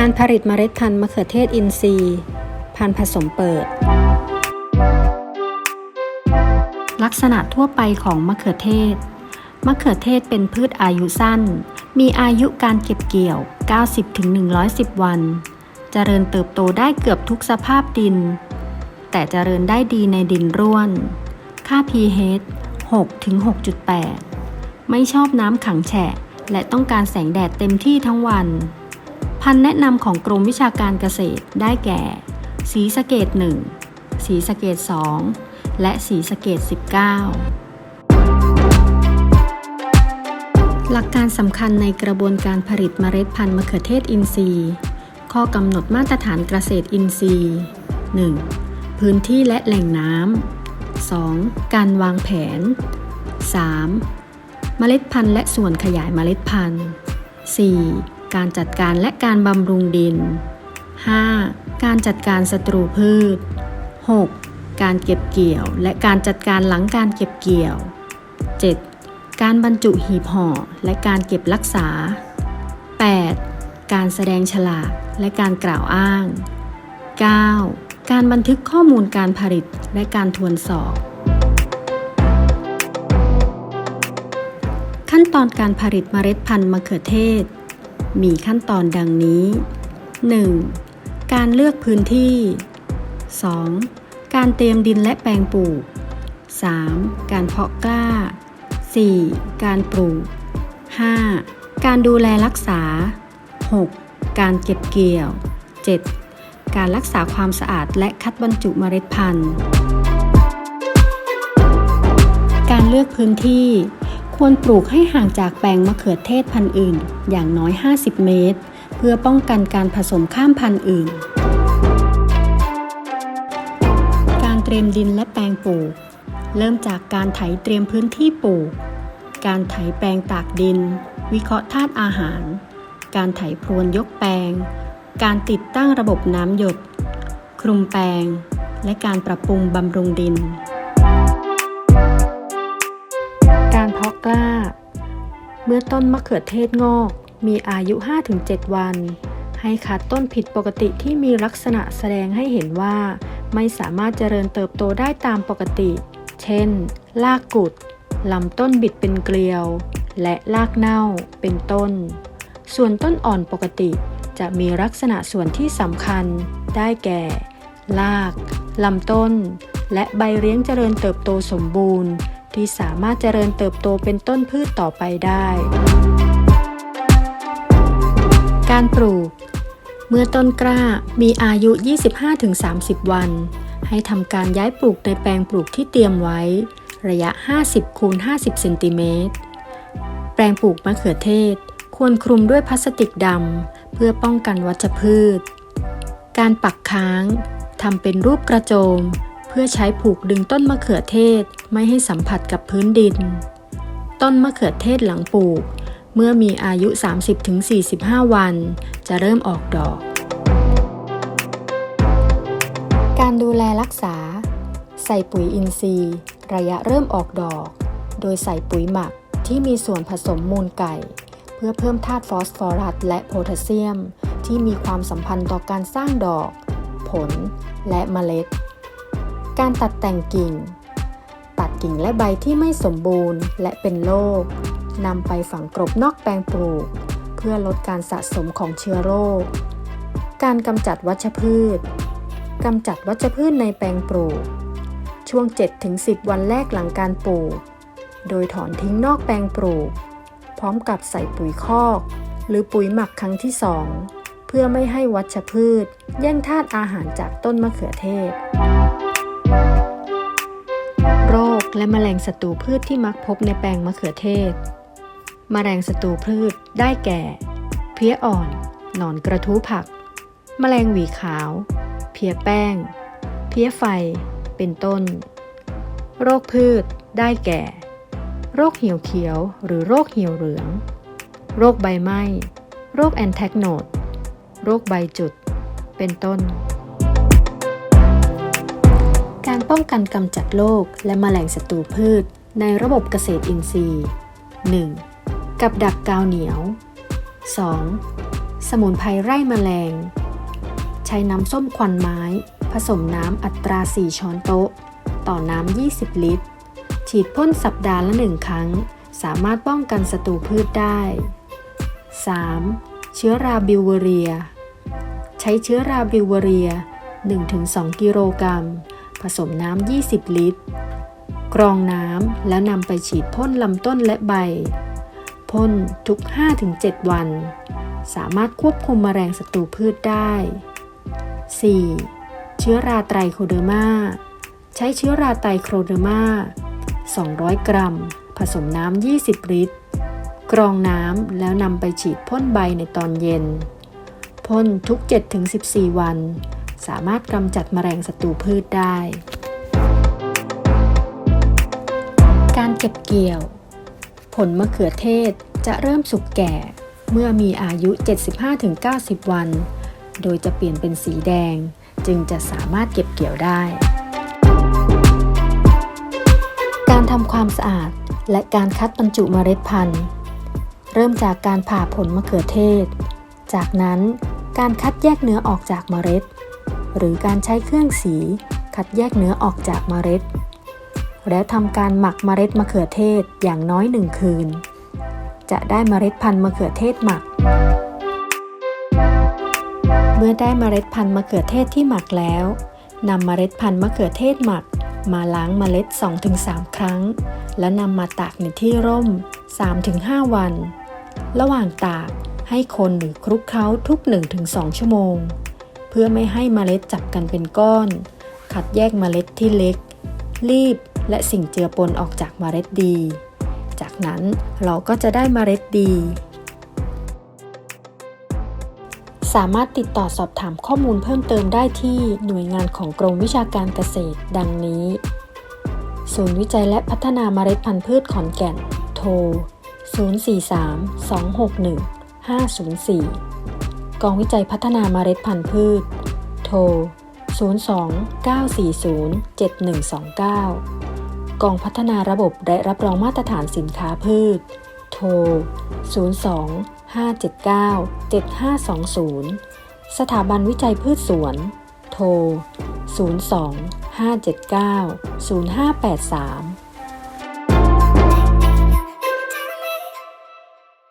การผลิตเมล็ดพันธุ์มะเขือเทศอินทรีย์ พันธุ์ผสมเปิด ลักษณะทั่วไปของมะเขือเทศ มะเขือเทศเป็นพืชอายุสั้น มีอายุการเก็บเกี่ยว 90-110 วัน เจริญเติบโตได้เกือบทุกสภาพดิน แต่เจริญได้ดีในดินร่วน ค่า pH 6-6.8 ไม่ชอบน้ำขังแฉะ และต้องการแสงแดดเต็มที่ทั้งวัน พันธุ์แนะนำของกรมวิชาการเกษตรได้แก่ สีสเกต 1 สีสเกต 2 และสีสเกต 19 หลักการสำคัญในกระบวนการผลิตเมล็ดพันธุ์มะเขือเทศอินทรีย์ ข้อกำหนดมาตรฐานเกษตรอินทรีย์ 1. พื้นที่และแหล่งน้ำ 2. การวางแผน 3. เมล็ดพันธุ์และส่วนขยายเมล็ดพันธุ์ 4. การจัดการและการบำรุงดิน 5. การจัดการศัตรูพืช 6. การเก็บเกี่ยวและการจัดการหลังการเก็บเกี่ยว 7. การบรรจุหีบห่อและการเก็บรักษา 8. การแสดงฉลากและการกล่าวอ้าง 9. การบันทึกข้อมูลการผลิตและการทวนสอบ ขั้นตอนการผลิตเมล็ดพันธุ์มะเขือเทศ มีขั้นตอนดังนี้ 1. การเลือกพื้นที่ 2. การเตรียมดินและแปลงปลูก 3. การเพาะกล้า 4. การปลูก 5. การดูแลรักษา 6. การเก็บเกี่ยว 7. การรักษาความสะอาดและคัดบรรจุเมล็ดพันธุ์ การเลือกพื้นที่ ควรปลูกให้ห่างจากแปลงมะเขือเทศพันธุ์อื่น อย่างน้อย 50 เมตร เพื่อป้องกันการผสมข้ามพันธุ์อื่น การเตรียมดินและแปลงปลูก เริ่มจากการไถเตรียมพื้นที่ปลูก การไถแปลงตากดิน วิเคราะห์ธาตุอาหาร การไถพรวนยกแปลง การติดตั้งระบบน้ำหยด คลุมแปลง และการปรับปรุงบำรุงดิน การเพาะกล้า เมื่อต้นมะเขือเทศงอก มีอายุ 5-7 วัน ให้คัดต้นผิดปกติที่มีลักษณะแสดงให้เห็นว่า ไม่สามารถเจริญเติบโตได้ตามปกติ เช่นรากกุด ลำต้นบิดเป็นเกลียว และรากเน่า เป็นต้น ส่วนต้นอ่อนปกติจะมีลักษณะส่วนที่สำคัญ ได้แก่ราก ลำต้น และใบเลี้ยงเจริญเติบโตสมบูรณ์ ที่สามารถเจริญเติบโตเป็นต้นพืชต่อไปได้ การปลูก เมื่อต้นกล้ามีอายุ 25-30 วัน ให้ทำการย้ายปลูกในแปลงปลูกที่เตรียมไว้ ระยะ 50คูณ50เซนติเมตร แปลงปลูกมะเขือเทศ ควรคลุมด้วยพลาสติกดำเพื่อป้องกันวัชพืช การปักค้างทำเป็นรูปกระโจม พื่อใช้ผูกดึงต้นมะเขือเทศไม่ให้สัมผัสกับพื้นดิน ต้นมะเขือเทศหลังปลูก เมื่อมีอายุ 30-45 วัน จะเริ่มออกดอก การดูแลรักษา ใส่ปุ๋ยอินทรีย์ ระยะเริ่มออกดอก โดยใส่ปุ๋ยหมักที่มีส่วนผสมมูลไก่ เพื่อเพิ่มธาตุฟอสฟอรัสและโพแทสเซียม ที่มีความสัมพันธ์ต่อการสร้างดอก ผลและเมล็ด การตัดแต่งกิ่ง ตัดกิ่งและใบที่ไม่สมบูรณ์และเป็นโรคนำไปฝังกลบนอกแปลงปลูก เพื่อลดการสะสมของเชื้อโรค การกำจัดวัชพืชกำจัดวัชพืชในแปลงปลูก ช่วง 7-10 วันแรกหลังการปลูก โดยถอนทิ้งนอกแปลงปลูก พร้อมกับใส่ปุ๋ยคอก หรือปุ๋ยหมักครั้งที่2เพื่อไม่ให้วัชพืช แย่งธาตุอาหารจากต้นมะเขือเทศ และแมลงศัตรูพืชที่มักพบในแปลงมะเขือเทศแมลงศัตรูพืชได้แก่ เพี้ยอ่อน หนอนกระทู้ผัก แมลงหวีขาว เพี้ยแป้ง เพี้ยไฟ เป็นต้น โรคพืช ได้แก่ โรคเหี่ยวเขียว หรือโรคเหี่ยวเหลือง โรคใบไหม้ โรคแอนแทกโนด โรคใบจุด เป็นต้น การป้องกันกำจัดโรคและแมลงศัตรูพืช ในระบบเกษตรอินทรีย์ 1. กับดักกาวเหนียว 2. สมุนไพรไร่แมลง ใช้น้ำส้มควันไม้ ผสมน้ำอัตรา 4 ช้อนโต๊ะ ต่อน้ำ 20 ลิตร ฉีดพ่นสัปดาห์ละ 1 ครั้ง สามารถป้องกันศัตรูพืชได้ 3. เชื้อราบิวเวเรีย ใช้เชื้อราบิวเวเรีย 1-2 กิโลกรัม ผสมน้ำ 20 ลิตร กรองน้ำแล้วนำไปฉีดพ่นลำต้นและใบ พ่นทุก 5-7 วัน สามารถควบคุมแมลงศัตรูพืชได้ 4. เชื้อราไตรโคเดอร์มา ใช้เชื้อราไตรโคเดอร์มา 200 กรัม ผสมน้ำ 20 ลิตร กรองน้ำแล้วนำไปฉีดพ่นใบในตอนเย็น พ่นทุก 7-14 วัน สามารถกำจัดแมลงศัตรูพืชได้ การเก็บเกี่ยว ผลมะเขือเทศจะเริ่มสุกแก่ เมื่อมีอายุ 75-90 วัน โดยจะเปลี่ยนเป็นสีแดง จึงจะสามารถเก็บเกี่ยวได้ การทำความสะอาดและการคัดบรรจุเมล็ดพันธุ์ เริ่มจากการผ่าผลมะเขือเทศ จากนั้นการคัดแยกเนื้อออกจากเมล็ด หรือการใช้เครื่องสี คัดแยกเนื้อออกจากเมล็ด แล้วทำการหมักเมล็ดมะเขือเทศอย่างน้อยหนึ่งคืน จะได้เมล็ดพันธุ์มะเขือเทศหมัก เมื่อได้เมล็ดพันธุ์มะเขือเทศที่หมักแล้วนำเมล็ดพันธุ์มะเขือเทศหมัก มาล้างเมล็ด 2-3 ครั้ง และนำมาตากในที่ร่ม 3-5 วัน ระหว่างตากให้คนหรือคลุกเคล้าทุก 1-2 ชั่วโมง พื่อไม่ให้เมล็ดจับกันเป็นก้อน คัดแยกเมล็ดที่เล็ก รีบและสิ่งเจือปนออกจากเมล็ดดี จากนั้นเราก็จะได้เมล็ดดี สามารถติดต่อสอบถามข้อมูลเพิ่มเติมได้ที่หน่วยงานของกรมวิชาการเกษตร ดังนี้ ศูนย์วิจัยและพัฒนาเมล็ดพันธุ์พืชขอนแก่น โทร 043 261 504 กองวิจัยพัฒนาเมล็ดพันธุ์พืช โทร 02 940 7129 กองพัฒนาระบบและรับรองมาตรฐานสินค้าพืช โทร 02 579 7520 สถาบันวิจัยพืชสวน โทร 02 579 0583